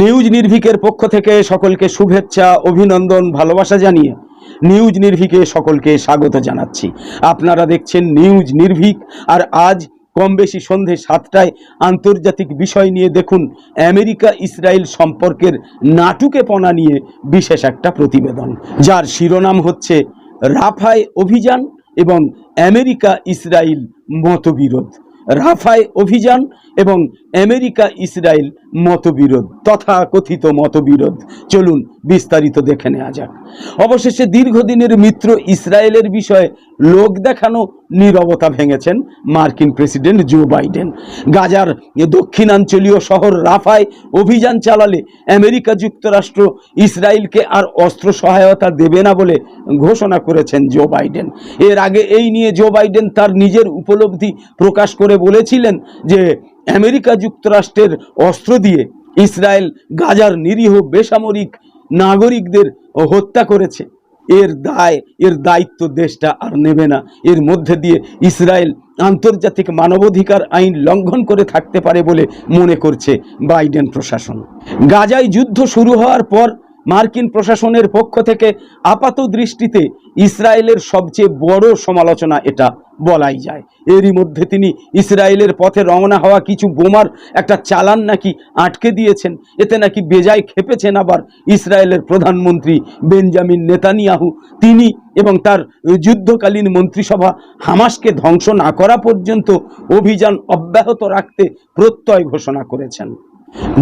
News নির্ভীকের পক্ষ থেকে সকলকে শুভেচ্ছা, অভিনন্দন, ভালোবাসা জানিয়ে নিউজ নির্ভীকে সকলকে স্বাগত জানাচ্ছি। আপনারা দেখছেন নিউজ নির্ভীক, আর আজ কম বেশি সন্ধে সাতটায় আন্তর্জাতিক বিষয় নিয়ে দেখুন আমেরিকা ইসরায়েল সম্পর্কের নাটুকেপনা নিয়ে বিশেষ একটা প্রতিবেদন, যার শিরোনাম হচ্ছে রাফায় অভিযান এবং আমেরিকা ইসরায়েল মতবিরোধ। রাফায় অভিযান এবং আমেরিকা ইসরায়েল মতবিরোধ তথা কথিত মতবিরোধ। চলুন বিস্তারিত দেখে নেওয়া যাক। অবশেষে দীর্ঘদিনের মিত্র ইসরায়েলের বিষয়ে লোক দেখানো নীরবতা ভেঙেছেন মার্কিন প্রেসিডেন্ট জো বাইডেন। গাজার দক্ষিণাঞ্চলীয় শহর রাফায় অভিযান চালালে আমেরিকা যুক্তরাষ্ট্র ইসরায়েলকে আর অস্ত্র সহায়তা দেবে না বলে ঘোষণা করেছেন জো বাইডেন। এর আগে এই নিয়ে জো বাইডেন তার নিজের উপলব্ধি প্রকাশ করে বলেছিলেন যে আমেরিকা যুক্তরাষ্ট্রের অস্ত্র দিয়ে ইসরায়েল গাজার নিরীহ বেসামরিক নাগরিকদের হত্যা করেছে। এর দায়, এর দায়িত্ব দেশটা আর নেবে না। এর মধ্যে দিয়ে ইসরায়েল আন্তর্জাতিক মানবাধিকার আইন লঙ্ঘন করে থাকতে পারে বলে মনে করছে বাইডেন প্রশাসন। গাজায় যুদ্ধ শুরু হওয়ার পর মার্কিন প্রশাসনের পক্ষ থেকে আপাত দৃষ্টিতে ইসরায়েলের সবচেয়ে বড় সমালোচনা এটা বলাই যায়। এরই মধ্যে তিনি ইসরায়েলের পথে রওনা হওয়া কিছু বোমার একটা চালান নাকি আটকে দিয়েছেন। এতে নাকি বেজায় খেপেছেন আবার ইসরায়েলের প্রধানমন্ত্রী বেঞ্জামিন নেতানিয়াহু। তিনি এবং তার যুদ্ধকালীন মন্ত্রিসভা হামাসকে ধ্বংস না করা পর্যন্ত অভিযান অব্যাহত রাখতে প্রত্যয় ঘোষণা করেছেন।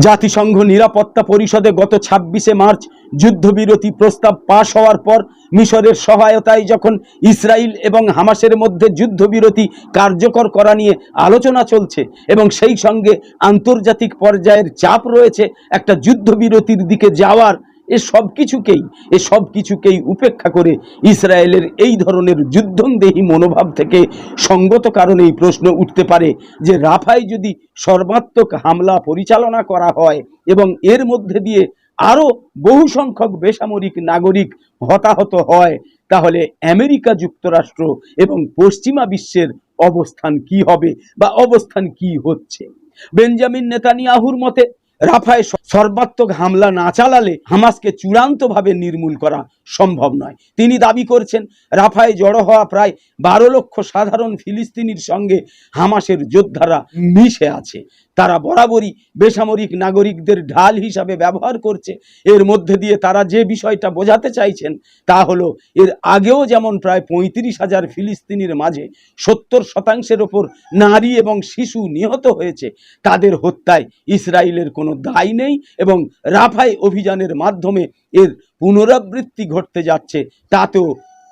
জাতিসংঘ নিরাপত্তা পরিষদে গত ছাব্বিশে মার্চ যুদ্ধবিরতি প্রস্তাব পাশ হওয়ার পর মিশরের সহায়তায় যখন ইসরায়েল এবং হামাসের মধ্যে যুদ্ধবিরতি কার্যকর করা নিয়ে আলোচনা চলছে এবং সেই সঙ্গে আন্তর্জাতিক পর্যায়ের চাপ রয়েছে, একটা যুদ্ধবিরতির দিকে যাওয়ার এ সব কিছুকেই এ সব কিছুকেই উপেক্ষা করে ইসরায়েলের এই ধরনের যুদ্ধংদেহী মনোভাব থেকে সঙ্গত কারণে এই প্রশ্ন উঠতে পারে যে রাফায় যদি সর্বাত্মক হামলা পরিচালনা করা হয় এবং এর মধ্যে দিয়ে আরও বহু সংখ্যক বেসামরিক নাগরিক হতাহত হয়, তাহলে আমেরিকা যুক্তরাষ্ট্র এবং পশ্চিমা বিশ্বের অবস্থান কি হবে বা অবস্থান কি হচ্ছে? বেঞ্জামিন নেতানিয়াহুর মতে রাফায় সর্বাত্মক হামলা না চালালে হামাসকে চূড়ান্তভাবে নির্মূল করা সম্ভব নয়। তিনি দাবি করছেন, রাফায় জড়ো হওয়া প্রায় বারো লক্ষ সাধারণ ফিলিস্তিনির সঙ্গে হামাসের যোদ্ধারা মিশে আছে। তারা বরাবরই বেসামরিক নাগরিকদের ঢাল হিসাবে ব্যবহার করছে। এর মধ্যে দিয়ে তারা যে বিষয়টা বোঝাতে চাইছেন, তা হলো, এর আগেও যেমন প্রায় পঁয়ত্রিশ হাজার ফিলিস্তিনির মাঝে সত্তর শতাংশের ওপর নারী এবং শিশু নিহত হয়েছে, তাদের হত্যায় ইসরায়েলের কোনো দায় নেই এবং রাফাই অভিযানের মাধ্যমে এর পুনরাবৃত্তি ঘটতে যাচ্ছে, তাতেও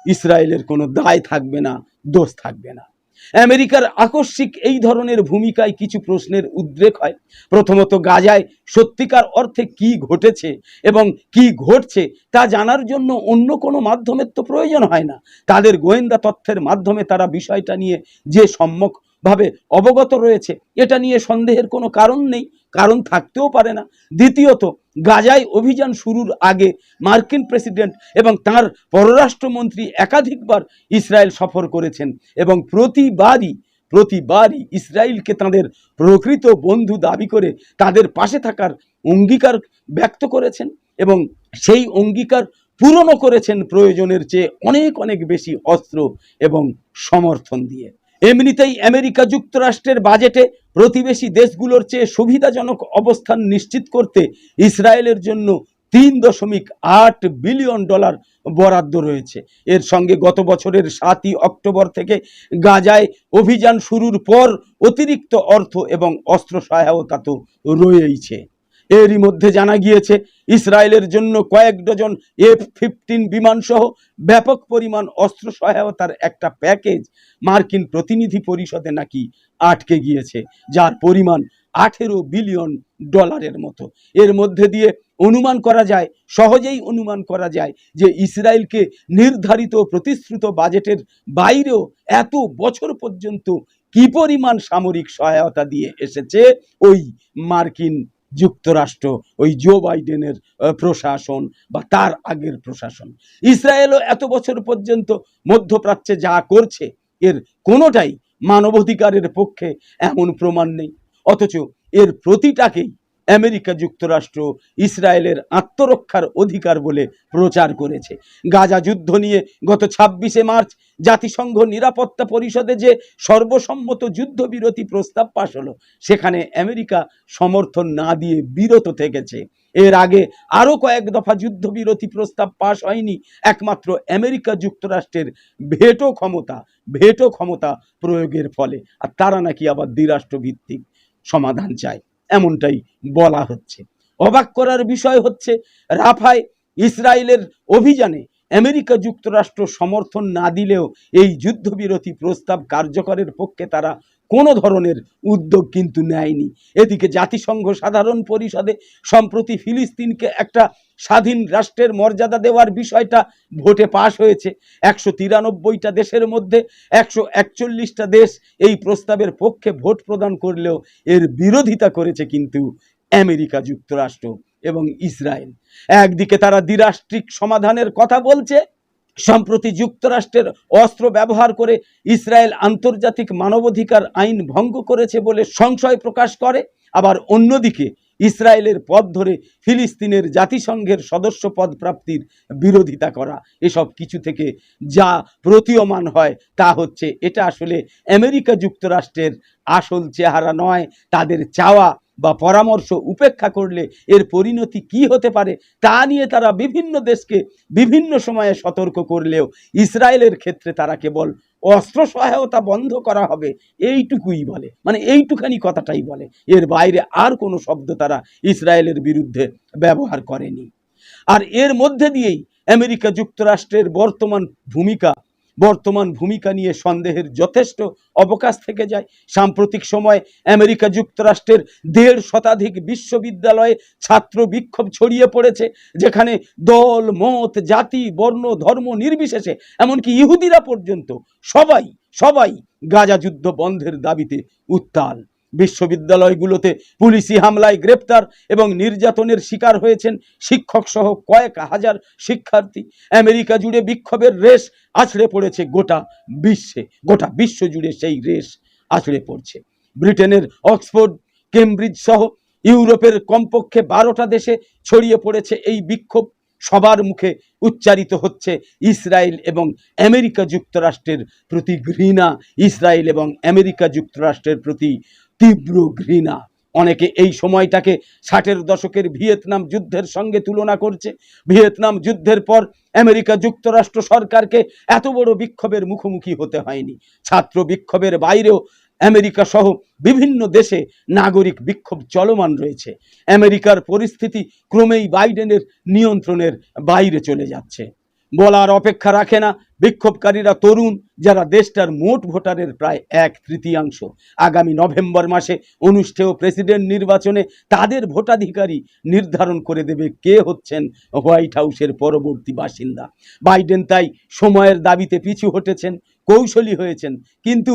ইসরায়েলের কোনো দায় থাকবে না, দোষ থাকবে না। আমেরিকার আকস্মিক এই ধরনের ভূমিকায় কিছু প্রশ্নের উদ্রেক হয়। প্রথমত, গাজায় সত্যিকার অর্থে কি ঘটেছে এবং কি ঘটছে তা জানার জন্য অন্য কোনো মাধ্যমের তো প্রয়োজন হয় না। তাদের গোয়েন্দা তথ্যের মাধ্যমে তারা বিষয়টা নিয়ে যে সম্যকভাবে অবগত রয়েছে, এটা নিয়ে সন্দেহের কোনো কারণ নেই। কারণ থাকতেও পারে না। দ্বিতীয়ত, গাজায় অভিযান শুরুর আগে মার্কিন প্রেসিডেন্ট এবং তার পররাষ্ট্রমন্ত্রী একাধিকবার ইসরায়েল সফর করেছেন এবং প্রতিবারই প্রতিবারই ইসরায়েলকে তাদের প্রকৃত বন্ধু দাবি করে তাদের পাশে থাকার অঙ্গীকার ব্যক্ত করেছেন এবং সেই অঙ্গীকার পূরণও করেছেন প্রয়োজনের চেয়ে অনেক অনেক বেশি অস্ত্র এবং সমর্থন দিয়ে। এমনিতেই আমেরিকা যুক্তরাষ্ট্রের বাজেটে প্রতিবেশী দেশগুলোর চেয়ে সুবিধাজনক অবস্থান নিশ্চিত করতে ইসরায়েলের জন্য তিন দশমিক আট বিলিয়ন ডলার বরাদ্দ রয়েছে। এর সঙ্গে গত বছরের সাতই অক্টোবর থেকে গাজায় অভিযান শুরুর পর অতিরিক্ত অর্থ এবং অস্ত্র সহায়তা তো রয়েইছে। এরই মধ্যে জানা গিয়েছে, ইসরায়েলের জন্য কয়েক ডজন এফ ফিফটিন বিমানসহ ব্যাপক পরিমাণ অস্ত্র সহায়তার একটা প্যাকেজ মার্কিন প্রতিনিধি পরিষদে নাকি আটকে গিয়েছে, যার পরিমাণ আঠেরো বিলিয়ন ডলারের মতো। এর মধ্যে দিয়ে অনুমান করা যায়, সহজেই অনুমান করা যায় যে ইসরায়েলকে নির্ধারিত প্রতিশ্রুত বাজেটের বাইরেও এত বছর পর্যন্ত কি পরিমাণ সামরিক সহায়তা দিয়ে এসেছে ওই মার্কিন যুক্তরাষ্ট্র, ওই জো বাইডেনের প্রশাসন বা তার আগের প্রশাসন। ইসরায়েলও এত বছর পর্যন্ত মধ্যপ্রাচ্যে যা করছে, এর কোনোটাই মানবাধিকারের পক্ষে এমন প্রমাণ নেই। অথচ এর প্রতিটাকেই আমেরিকা যুক্তরাষ্ট্র ইসরায়েলের আত্মরক্ষার অধিকার বলে প্রচার করেছে। গাজা যুদ্ধ নিয়ে গত ছাব্বিশে মার্চ জাতিসংঘ নিরাপত্তা পরিষদে যে সর্বসম্মত যুদ্ধবিরতি প্রস্তাব পাশ হলো, সেখানে আমেরিকা সমর্থন না দিয়ে বিরত থেকেছে। এর আগে আরও কয়েক দফা যুদ্ধবিরতি প্রস্তাব পাশ হয়নি, একমাত্র আমেরিকা যুক্তরাষ্ট্রের ভেটো ক্ষমতা ভেটো ক্ষমতা প্রয়োগের ফলে। আর তারা নাকি আবার দ্বিরাষ্ট্রভিত্তিক সমাধান চায়। এমনটাই বলা হচ্ছে। অবাক করার বিষয় হচ্ছে, রাফায় ইসরায়েলের অভিযানে আমেরিকা যুক্তরাষ্ট্র সমর্থন না দিলেও এই যুদ্ধবিরতি প্রস্তাব কার্যকরের পক্ষে তারা কোনো ধরনের উদ্যোগ কিন্তু নেয়নি। এদিকে জাতিসংঘ সাধারণ পরিষদে সম্প্রতি ফিলিস্তিনকে একটা স্বাধীন রাষ্ট্রের মর্যাদা দেওয়ার বিষয়টা ভোটে পাশ হয়েছে। একশো তিরানব্বইটা দেশের মধ্যে একশো একচল্লিশটা দেশ এই প্রস্তাবের পক্ষে ভোট প্রদান করলেও এর বিরোধিতা করেছে কিন্তু আমেরিকা যুক্তরাষ্ট্র এবং ইসরায়েল। একদিকে তারা দ্বিরাষ্ট্রিক সমাধানের কথা বলছে, সম্প্রতি যুক্তরাষ্ট্রের অস্ত্র ব্যবহার করে ইসরায়েল আন্তর্জাতিক মানবাধিকার আইন ভঙ্গ করেছে বলে সংশয় প্রকাশ করে, আবার অন্যদিকে ইসরায়েলের পথ ধরে ফিলিস্তিনের জাতিসংঘের সদস্য পদ প্রাপ্তির বিরোধিতা করা। এসব কিছু থেকে যা প্রতীয়মান হয় তা হচ্ছে, এটা আসলে আমেরিকা যুক্তরাষ্ট্রের আসল চেহারা নয়, তাদের চাওয়া বা পরামর্শ উপেক্ষা করলে এর পরিণতি কি হতে পারে তা নিয়ে তারা বিভিন্ন দেশকে বিভিন্ন সময়ে সতর্ক করলেও ইসরায়েলের ক্ষেত্রে তারা কেবল অস্ত্র সহায়তা বন্ধ করা হবে এইটুকুই বলে। মানে এইটুখানি কথাটাই বলে। এর বাইরে আর কোনো শব্দ তারা ইসরায়েলের বিরুদ্ধে ব্যবহার করেনি। আর এর মধ্যে দিয়েই আমেরিকা যুক্তরাষ্ট্রের বর্তমান ভূমিকা বর্তমান ভূমিকা নিয়ে সন্দেহের যথেষ্ট অবকাশ থেকে যায়। সাম্প্রতিক সময়ে আমেরিকা যুক্তরাষ্ট্রের দেড় শতাধিক বিশ্ববিদ্যালয়ে ছাত্র বিক্ষোভ ছড়িয়ে পড়েছে, যেখানে দল, মত, জাতি, বর্ণ, ধর্ম নির্বিশেষে, এমনকি ইহুদিরা পর্যন্ত সবাই সবাই গাজা যুদ্ধ বন্ধের দাবিতে উত্তাল। বিশ্ববিদ্যালয়গুলোতে পুলিশি হামলায় গ্রেপ্তার এবং নির্যাতনের শিকার হয়েছেন শিক্ষক সহ কয়েক হাজার শিক্ষার্থী। আমেরিকা জুড়ে বিক্ষোভের রেশ আছড়ে পড়েছে গোটা বিশ্বে, গোটা বিশ্ব জুড়ে সেই রেশ আছড়ে পড়ছে। ব্রিটেনের অক্সফোর্ড, কেমব্রিজ সহ ইউরোপের কমপক্ষে বারোটা দেশে ছড়িয়ে পড়েছে এই বিক্ষোভ। সবার মুখে উচ্চারিত হচ্ছে ইসরায়েল এবং আমেরিকা যুক্তরাষ্ট্রের প্রতি ঘৃণা। ইসরায়েল এবং আমেরিকা যুক্তরাষ্ট্রের প্রতি তীব্র ঘৃণা। অনেকে এই সময়টাকে ষাটের দশকের ভিয়েতনাম যুদ্ধের সঙ্গে তুলনা করছে। ভিয়েতনাম যুদ্ধের পর আমেরিকা যুক্তরাষ্ট্র সরকারকে এত বড় বিক্ষোভের মুখোমুখি হতে হয়নি। ছাত্র বিক্ষোভের বাইরেও আমেরিকা সহ বিভিন্ন দেশে নাগরিক বিক্ষোভ চলমান রয়েছে। আমেরিকার পরিস্থিতি ক্রমেই বাইডেনের নিয়ন্ত্রণের বাইরে চলে যাচ্ছে। বলার অপেক্ষা রাখে না বিক্ষোভকারীরা তরুণ, যারা দেশটার মোট ভোটারের প্রায় এক তৃতীয়াংশ। আগামী নভেম্বর মাসে অনুষ্ঠেয় প্রেসিডেন্ট নির্বাচনে তাদের ভোটাধিকারী নির্ধারণ করে দেবে কে হচ্ছেন হোয়াইট হাউসের পরবর্তী বাসিন্দা। বাইডেন তাই সময়ের দাবিতে পিছু হটেছেন, কৌশলী হয়েছেন। কিন্তু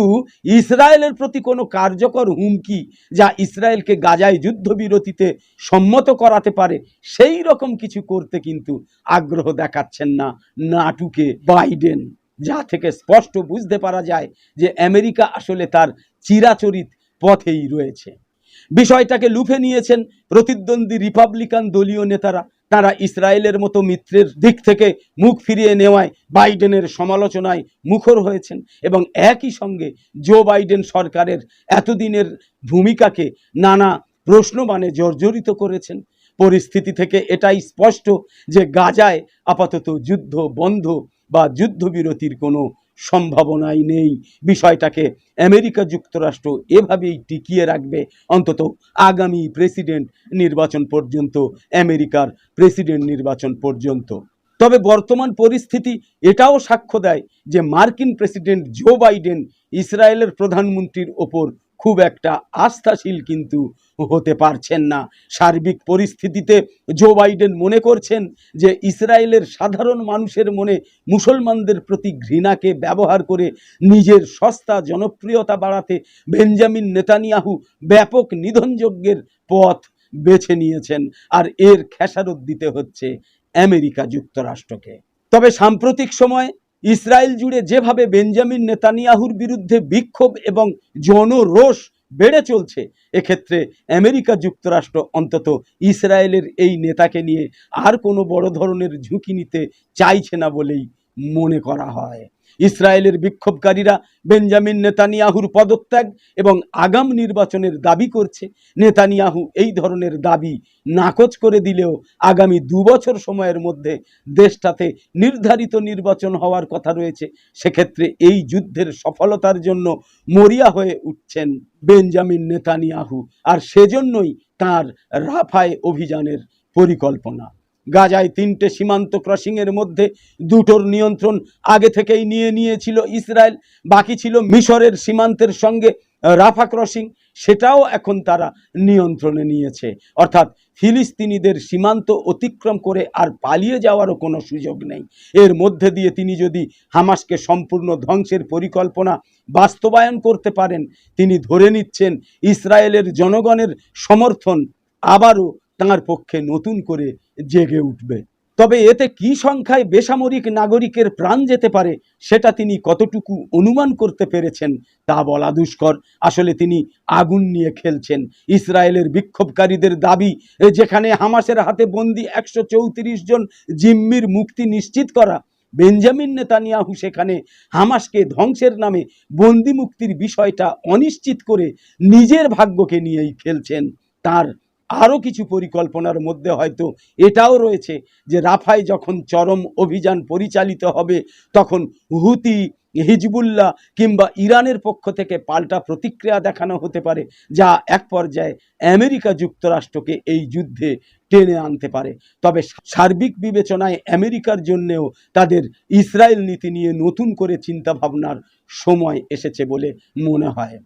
ইসরায়েলের প্রতি কোনো কার্যকর হুমকি যা ইসরায়েলকে গাজায় যুদ্ধবিরতিতে সম্মত করাতে পারে, সেই রকম কিছু করতে কিন্তু আগ্রহ দেখাচ্ছেন না নাটুকে বাইডেন। যা থেকে স্পষ্ট বুঝতে পারা যায় যে আমেরিকা আসলে তার চিরাচরিত পথেই রয়েছে। বিষয়টাকে লুফে নিয়েছেন প্রতিদ্বন্দ্বী রিপাবলিকান দলীয় নেতারা। তারা ইসরায়েলের মতো মিত্রের দিক থেকে মুখ ফিরিয়ে নেওয়ায় বাইডেনের সমালোচনায় মুখর হয়েছেন এবং একই সঙ্গে জো বাইডেন সরকারের এতদিনের ভূমিকাকে নানা প্রশ্নবাণে জর্জরিত করেছেন। পরিস্থিতি থেকে এটাই স্পষ্ট যে গাজায় আপাতত যুদ্ধ বন্ধ বা যুদ্ধবিরতির কোনো সম্ভাবনাই নেই। বিষয়টাকে আমেরিকা যুক্তরাষ্ট্র এভাবেই টিকিয়ে রাখবে। অন্তত আগামী প্রেসিডেন্ট নির্বাচন পর্যন্ত, আমেরিকার প্রেসিডেন্ট নির্বাচন পর্যন্ত। তবে বর্তমান পরিস্থিতি এটাও সাক্ষ্য দেয় যে মার্কিন প্রেসিডেন্ট জো বাইডেন ইসরায়েলের প্রধানমন্ত্রীর ওপর খুব একটা আস্থাশীল কিন্তু হতে পারছেন না। সার্বিক পরিস্থিতিতে জো বাইডেন মনে করছেন যে ইসরায়েলের সাধারণ মানুষের মনে মুসলমানদের প্রতি ঘৃণাকে ব্যবহার করে নিজের সস্তা জনপ্রিয়তা বাড়াতে বেঞ্জামিন নেতানিয়াহু ব্যাপক নিধনযজ্ঞের পথ বেছে নিয়েছেন আর এর খেসারত দিতে হচ্ছে আমেরিকা যুক্তরাষ্ট্রকে। তবে সাম্প্রতিক সময় ইসরায়েল জুড়ে যেভাবে বেঞ্জামিন নেতানিয়াহুর বিরুদ্ধে বিক্ষোভ এবং জনরোষ বেড়ে চলছে। এক্ষেত্রে আমেরিকা যুক্তরাষ্ট্র অন্তত ইসরায়েলের এই নেতাকে নিয়ে আর কোনো বড় ধরনের ঝুঁকি নিতে চাইছে না বলেই মনে করা হয়। ইসরায়েলের বিক্ষোভকারীরা বেঞ্জামিন নেতানিয়াহুর পদত্যাগ এবং আগাম নির্বাচনের দাবি করছে। নেতানিয়াহু এই ধরনের দাবি নাকচ করে দিলেও আগামী দু বছর সময়ের মধ্যে দেশটাতে নির্ধারিত নির্বাচন হওয়ার কথা রয়েছে। সেক্ষেত্রে এই যুদ্ধের সফলতার জন্য মরিয়া হয়ে উঠছেন বেঞ্জামিন নেতানিয়াহু। আর সেজন্যই তার রাফায় অভিযানের পরিকল্পনা। গাজায় তিনটে সীমান্ত ক্রসিংয়ের মধ্যে দুটোর নিয়ন্ত্রণ আগে থেকেই নিয়ে নিয়েছিল ইসরায়েল, বাকি ছিল মিশরের সীমান্তের সঙ্গে রাফা ক্রসিং, সেটাও এখন তারা নিয়ন্ত্রণে নিয়েছে। অর্থাৎ ফিলিস্তিনিদের সীমান্ত অতিক্রম করে আর পালিয়ে যাওয়ারও কোনো সুযোগ নেই। এর মধ্যে দিয়ে তিনি যদি হামাসকে সম্পূর্ণ ধ্বংসের পরিকল্পনা বাস্তবায়ন করতে পারেন, তিনি ধরে নিচ্ছেন ইসরায়েলের জনগণের সমর্থন আবারও তাঁর পক্ষে নতুন করে জেগে উঠবে। তবে এতে কি সংখ্যায় বেসামরিক নাগরিকের প্রাণ যেতে পারে, সেটা তিনি কতটুকু অনুমান করতে পেরেছেন তা বলা দুষ্কর। আসলে তিনি আগুন নিয়ে খেলছেন। ইসরায়েলের বিক্ষোভকারীদের দাবি, যেখানে হামাসের হাতে বন্দি একশো চৌত্রিশ জন জিম্মির মুক্তি নিশ্চিত করা, বেঞ্জামিন নেতানিয়াহু সেখানে হামাসকে ধ্বংসের নামে বন্দি মুক্তির বিষয়টা অনিশ্চিত করে নিজের ভাগ্যকে নিয়েই খেলছেন। তার আরও কিছু পরিকল্পনার মধ্যে হয়তো এটাও রয়েছে যে রাফায় যখন চরম অভিযান পরিচালিত হবে, তখন হুতি, হিজবুল্লাহ কিংবা ইরানের পক্ষ থেকে পাল্টা প্রতিক্রিয়া দেখানো হতে পারে, যা এক পর্যায়ে আমেরিকা যুক্তরাষ্ট্রকে এই যুদ্ধে টেনে আনতে পারে। তবে সার্বিক বিবেচনায় আমেরিকার জন্যেও তাদের ইসরায়েল নীতি নিয়ে নতুন করে চিন্তা ভাবনার সময় এসেছে বলে মনে হয়।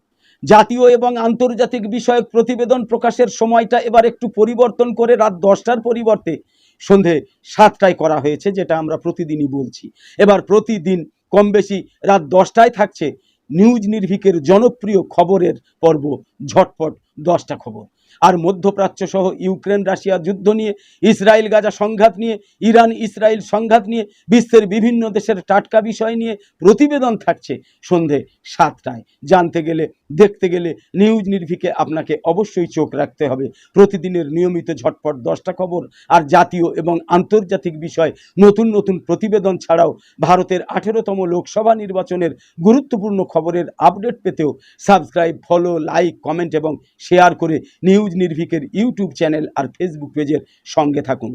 জাতীয় এবং আন্তর্জাতিক বিষয়ক প্রতিবেদন প্রকাশের সময়টা এবার একটু পরিবর্তন করে রাত দশটার পরিবর্তে সন্ধে সাতটায় করা হয়েছে, যেটা আমরা প্রতিদিনই বলছি। এবার প্রতিদিন কম বেশি রাত দশটায় থাকছে নিউজ নির্ভিকের জনপ্রিয় খবরের পর্ব, ঝটপট দশটা খবর। আর মধ্যপ্রাচ্য সহ ইউক্রেন, রাশিয়া যুদ্ধ নিয়ে, ইসরায়েল, গাজা সংঘাত নিয়ে, ইরান, ইসরায়েল সংঘাত নিয়ে, বিশ্বের বিভিন্ন দেশের টাটকা বিষয় নিয়ে প্রতিবেদন থাকছে সন্ধে সাতটায়। জানতে গেলে, দেখতে গেলে নিউজ নির্ভিকে আপনাকে অবশ্যই চোখ রাখতে হবে। প্রতিদিনের নিয়মিত ঝটপট দশটা খবর আর জাতীয় এবং আন্তর্জাতিক বিষয়, নতুন নতুন প্রতিবেদন ছাড়াও ভারতের আঠেরোতম লোকসভা নির্বাচনের গুরুত্বপূর্ণ খবরের আপডেট পেতেও সাবস্ক্রাইব, ফলো, লাইক, কমেন্ট এবং শেয়ার করে নিউজ নির্ভিকের ইউটিউব চ্যানেল আর ফেসবুক পেজের সঙ্গে থাকুন।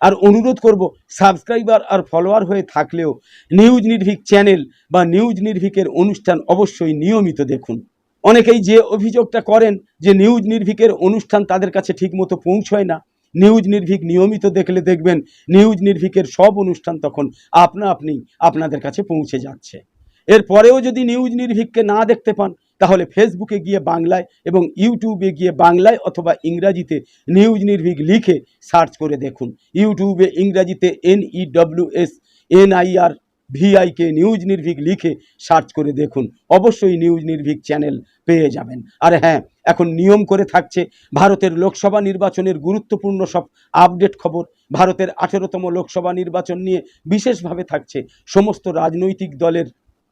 আর অনুরোধ করব, সাবস্ক্রাইবার আর ফলোয়ার হয়ে থাকলেও নিউজ নির্ভিক চ্যানেল বা নিউজ নির্ভিকের অনুষ্ঠান অবশ্যই নিয়মিত দেখুন। অনেকেই যে অভিযোগটা করেন যে নিউজ নির্ভিকের অনুষ্ঠান তাদের কাছে ঠিকমতো পৌঁছয় না, নিউজ নির্ভীক নিয়মিত দেখলে দেখবেন নিউজ নির্ভীকের সব অনুষ্ঠান তখন আপনা আপনি আপনাদের কাছে পৌঁছে যাচ্ছে। এরপরেও যদি নিউজ নির্ভীককে না দেখতে পান তাহলে ফেসবুকে গিয়ে বাংলায় এবং ইউটিউবে গিয়ে বাংলায় অথবা ইংরাজিতে নিউজ নির্ভীক লিখে সার্চ করে দেখুন। ইউটিউবে ইংরাজিতে N E W S N I R VIK news Nirbhik লিখে সার্চ করে দেখুন। অবশ্যই নিউজ নির্ভীক চ্যানেল পেয়ে যাবেন। আর হ্যাঁ এখন নিয়ম করে থাকছে ভারতের লোকসভা নির্বাচনের গুরুত্বপূর্ণ সব আপডেট খবর। ভারতের আঠেরোতম লোকসভা নির্বাচন নিয়ে বিশেষভাবে থাকছে সমস্ত রাজনৈতিক দলের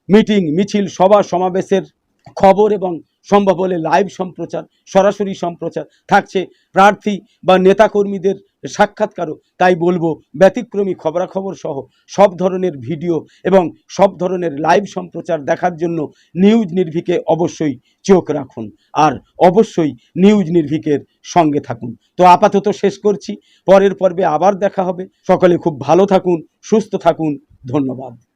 মিটিং মিছিল, সভা, সমাবেশের খবর এবং সম্ভব হলে লাইভ সম্প্রচার, সরাসরি সম্প্রচার থাকছে। প্রার্থী বা নেতাকর্মীদের সাক্ষাৎকারও তাই বলব, ব্যতিক্রমী খবরাখবর সহ সব ধরনের ভিডিও এবং সব ধরনের লাইভ সম্প্রচার দেখার জন্য নিউজ নির্ভিকে অবশ্যই চোখ রাখুন আর অবশ্যই নিউজ নির্ভিকের সঙ্গে থাকুন। তো আপাতত শেষ করছি, পরের পর্বে আবার দেখা হবে। সকলে খুব ভালো থাকুন, সুস্থ থাকুন। ধন্যবাদ।